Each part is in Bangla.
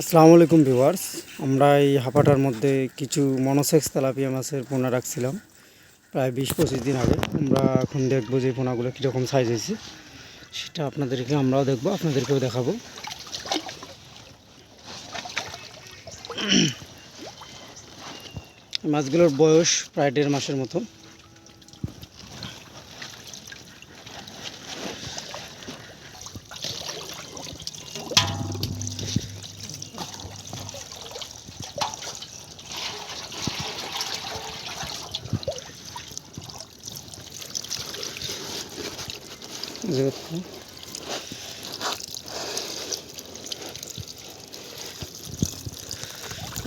আসসালামু আলাইকুম ভিউয়ার্স। আমরা এই হাঁপাটার মধ্যে কিছু মনোসেক্স তেলাপিয়া মাছের পোনা রাখছিলাম, প্রায় বিশ পঁচিশ দিন আগে। আমরা এখন দেখব যে পোনাগুলো কীরকম সাইজ হয়েছে। সেটা আপনাদেরকে আমরাও দেখব, আপনাদেরকেও দেখাবো। মাছগুলোর বয়স প্রায় দেড় মাসের মতো।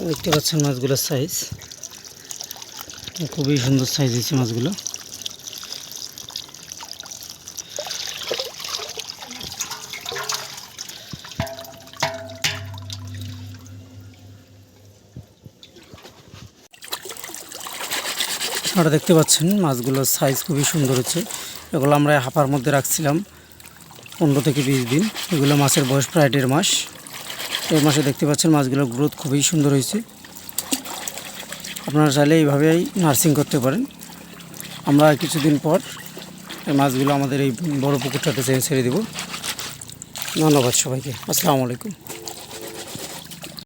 দেখতে পাচ্ছেন মাছগুলোর সাইজ খুবই সুন্দর সাইজ হয়েছে মাছগুলো। আপনারা দেখতে পাচ্ছেন, মাছগুলোর সাইজ খুবই সুন্দর হচ্ছে। এগুলো আমরা হাঁপার মধ্যে রাখছিলাম পনেরো থেকে বিশ দিন। এগুলো মাছের বয়স প্রায় দেড় মাস। এই মাসে দেখতে পাচ্ছেন মাছগুলোর গ্রোথ খুবই সুন্দর হয়েছে। আপনারা চাইলে এইভাবেই নার্সিং করতে পারেন। আমরা কিছুদিন পর এই মাছগুলো আমাদের এই বড় পুকুরটাতে ছেড়ে দেবো। ধন্যবাদ সবাইকে। আসসালামু আলাইকুম।